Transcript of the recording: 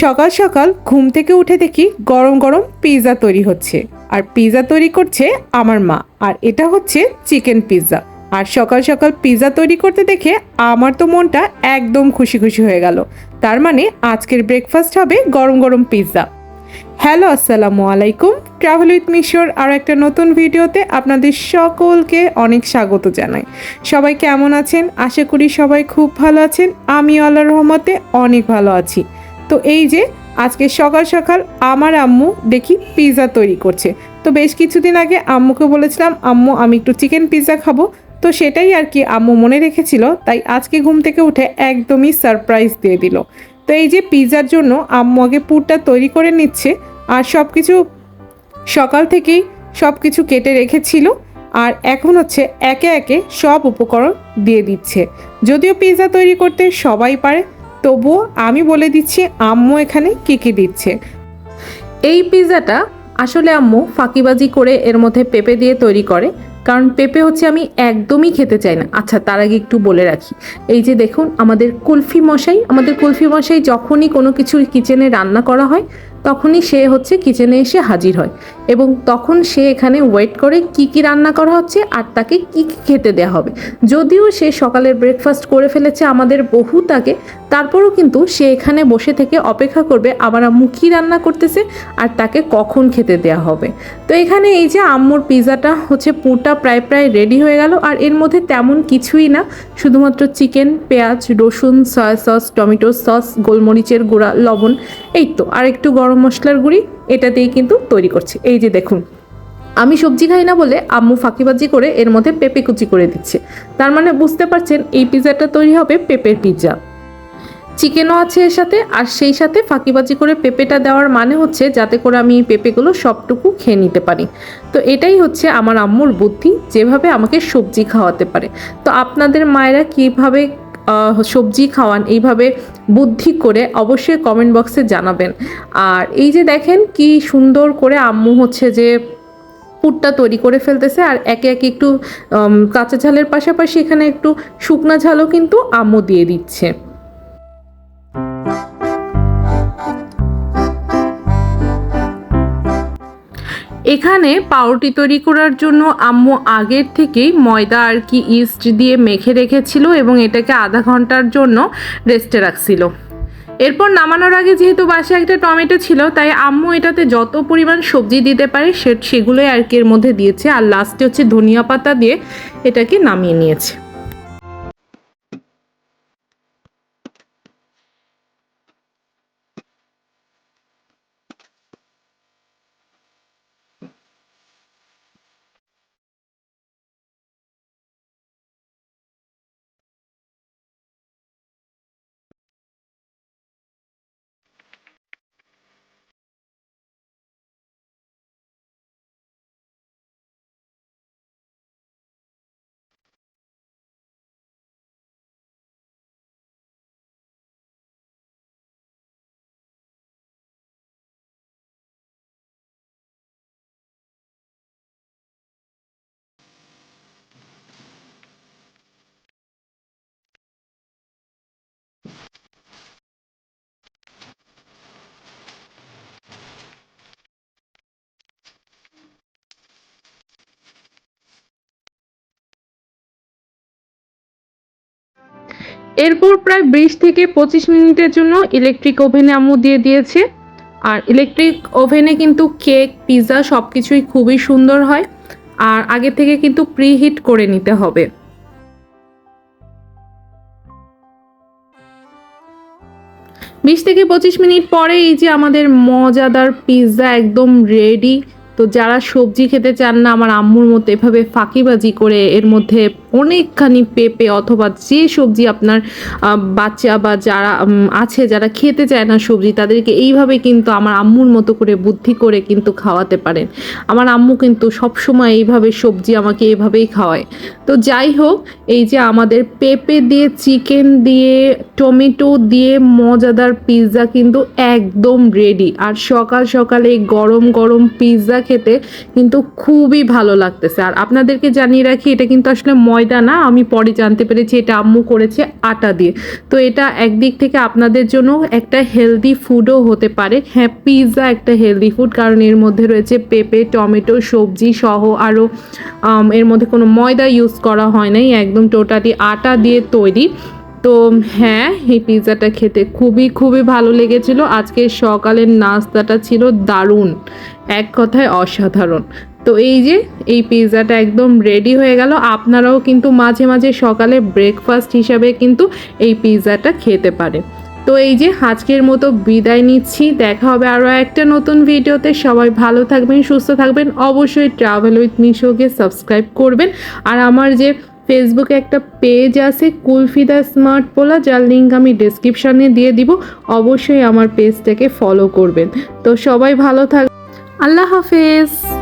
সকাল সকাল ঘুম থেকে উঠে দেখি গরম গরম পিৎজা তৈরি হচ্ছে। আর পিৎজা তৈরি করছে আমার মা। আর এটা হচ্ছে চিকেন পিৎজা। আর সকাল সকাল পিৎজা তৈরি করতে দেখে আমার তো মনটা একদম খুশি খুশি হয়ে গেল। তার মানে আজকের ব্রেকফাস্ট হবে গরম গরম পিৎজা। হ্যালো, আসসালামু আলাইকুম। ট্রাভেল উইথ মিশোর আর একটা নতুন ভিডিওতে আপনাদের সকলকে অনেক স্বাগত জানাই। সবাই কেমন আছেন? আশা করি সবাই খুব ভালো আছেন। আমি আল্লাহ রহমতে অনেক ভালো আছি। তো এই যে, আজকে সকাল সকাল আমার আম্মু দেখি পিৎজা তৈরি করছে। তো বেশ কিছুদিন আগে আম্মুকে বলেছিলাম, আম্মু, আমি একটু চিকেন পিৎজা খাব। তো সেটাই আর কি আম্মু মনে রেখেছিল, তাই আজকে ঘুম থেকে উঠে একদমই সারপ্রাইজ দিয়ে দিল। তো এই যে পিৎজার জন্য আম্মু আগে পুরটা তৈরি করে নিচ্ছে, আর সব কিছু সকাল থেকেই সব কিছু কেটে রেখেছিল, আর এখন হচ্ছে একে একে সব উপকরণ দিয়ে দিচ্ছে। যদিও পিৎজা তৈরি করতে সবাই পারে তবুও আমি বলে দিচ্ছি, আম্মু এখানে কী কী দিচ্ছে। এই পিৎজাটা আসলে আম্মু ফাঁকিবাজি করে এর মধ্যে পেঁপে দিয়ে তৈরি করে, কারণ পেঁপে হচ্ছে আমি একদমই খেতে চাই না। আচ্ছা তার আগে একটু বলে রাখি। এই যে দেখুন, আমাদের কুলফি মশাই, আমাদের কুলফি মশাই যখনই কোনো কিছু কিচেনে রান্না করা হয় তখনই সে হচ্ছে কিচেনে এসে হাজির হয় এবং তখন সে এখানে ওয়েট করে কি কি রান্না করা হচ্ছে আর তাকে কি কি খেতে দেওয়া হবে। যদিও সে সকালের ব্রেকফাস্ট করে ফেলেছে আমাদের বহু তাকে তারপরও কিন্তু সে এখানে বসে থেকে অপেক্ষা করবে আবার আম্মু কী রান্না করতেছে আর তাকে কখন খেতে দেওয়া হবে। তো এখানে এই যে আম্মুর পিৎজাটা হচ্ছে পুরটা প্রায় প্রায় রেডি হয়ে গেল আর এর মধ্যে তেমন কিছুই না, শুধুমাত্র চিকেন পেঁয়াজ, রসুন সয়া সস টমেটো সস গোলমরিচের গুঁড়া, লবণ এই তো আর একটু গরম মশলার গুঁড়ি, এটা দিয়েই কিন্তু তৈরি করছি। এই যে দেখুন, আমি সবজি খাই না বলে আম্মু ফাঁকিবাজি করে এর মধ্যে পেঁপে কুচি করে দিচ্ছে। তার মানে বুঝতে পারছেন, এই পিৎজাটা তৈরি হবে পেঁপের পিৎজা। চিকেনও আছে এর সাথে, আর সেই সাথে ফাঁকিবাজি করে পেঁপেটা দেওয়ার মানে হচ্ছে যাতে করে আমি এই পেঁপেগুলো সবটুকু খেয়ে নিতে পারি। তো এটাই হচ্ছে আমার আম্মুর বুদ্ধি, যেভাবে আমাকে সবজি খাওয়াতে পারে। তো আপনাদের মায়েরা কীভাবে সবজি খাওয়ান, এইভাবে বুদ্ধি করে অবশ্যই কমেন্ট বক্সে জানাবেন। আর এই যে দেখেন কি সুন্দর করে আম্মু হচ্ছে যে পুরটা তৈরি করে ফেলতেছে, আর একে একে একটু কাঁচা ঝালের পাশাপাশি এখানে একটু শুকনা ঝালও কিন্তু আম্মু দিয়ে দিচ্ছে। এখানে পাউরুটি তৈরি করার জন্য আম্মু আগের থেকেই ময়দা আর কি ইস্ট দিয়ে মেখে রেখেছিল এবং এটাকে আধা ঘণ্টার জন্য রেস্টে রাখছিল। এরপর নামানোর আগে যেহেতু বাসায় একটা টমেটো ছিল, তাই আম্মু এটাতে যত পরিমাণ সবজি দিতে পারে সে, সেগুলোই আর কি এর মধ্যে দিয়েছে। আর লাস্টে হচ্ছে ধনিয়া পাতা দিয়ে এটাকে নামিয়ে নিয়েছে। এরপর প্রায় বিশ থেকে পঁচিশ মিনিটের জন্য ইলেকট্রিক ওভেনে আম্মু দিয়ে দিয়েছে। আর ইলেকট্রিক ওভেনে কিন্তু কেক পিৎজা সব কিছুই খুবই সুন্দর হয়। আর আগে থেকে কিন্তু প্রিহিট করে নিতে হবে। বিশ থেকে পঁচিশ মিনিট পরে এই যে আমাদের মজাদার পিৎজা একদম রেডি তো যারা সবজি খেতে চান না, আমার আম্মুর মতো এভাবে ফাঁকিবাজি করে এর মধ্যে অনেকখানি পেঁপে অথবা যে সবজি আপনার বাচ্চা বা যারা আছে, যারা খেতে চায় না সবজি, তাদেরকে এইভাবে কিন্তু আমার আম্মুর মতো করে বুদ্ধি করে কিন্তু খাওয়াতে পারেন। আমার আম্মু কিন্তু সবসময় এইভাবে সবজি আমাকে এইভাবেই খাওয়ায়। তো যাই হোক, এই যে আমাদের পেঁপে দিয়ে, চিকেন দিয়ে, টমেটো দিয়ে মজাদার পিৎজা কিন্তু একদম রেডি আর সকাল সকালে এই গরম গরম পিৎজা খেতে কিন্তু খুবই ভালো লাগতেছে। আর আপনাদেরকে জানিয়ে রাখি, এটা কিন্তু আসলে ময়দা ময়দা না আমি পরে জানতে পেরেছি এটা আম্মু করেছে আটা দিয়ে। তো এটা একদিক থেকে আপনাদের জন্য একটা হেলদি ফুডও হতে পারে। হ্যাঁ পিৎজা একটা হেলদি ফুড কারণ এর মধ্যে রয়েছে পেঁপে, টমেটো, সবজি সহ আরও এর মধ্যে কোনো ময়দা ইউজ করা হয় নাই, একদম টোটালি আটা দিয়ে তৈরি। তো হ্যাঁ এই পিৎজাটা খেতে খুবই খুবই ভালো লেগেছিল। আজকে সকালের নাস্তাটা ছিল দারুণ। এক কথায় অসাধারণ। তো এই যে, এই পিৎজাটা একদম রেডি হয়ে গেল। আপনারাও কিন্তু মাঝে মাঝে সকালে ব্রেকফাস্ট হিসাবে কিন্তু এই পিৎজাটা খেতে পারে। তো এই যে, আজকের মতো বিদায় নিচ্ছি। দেখা হবে আরও একটা নতুন ভিডিওতে। সবাই ভালো থাকবেন, সুস্থ থাকবেন। অবশ্যই ট্রাভেল উইথ মিশোকে সাবস্ক্রাইব করবেন। আর আমার যে ফেসবুকে একটা পেজ আছে কুলফিদা স্মার্ট পোলা যার লিঙ্ক আমি ডিসক্রিপশানে দিয়ে দিব, অবশ্যই আমার পেজটাকে ফলো করবেন। তো সবাই ভালো থাক আল্লাহ হাফেজ।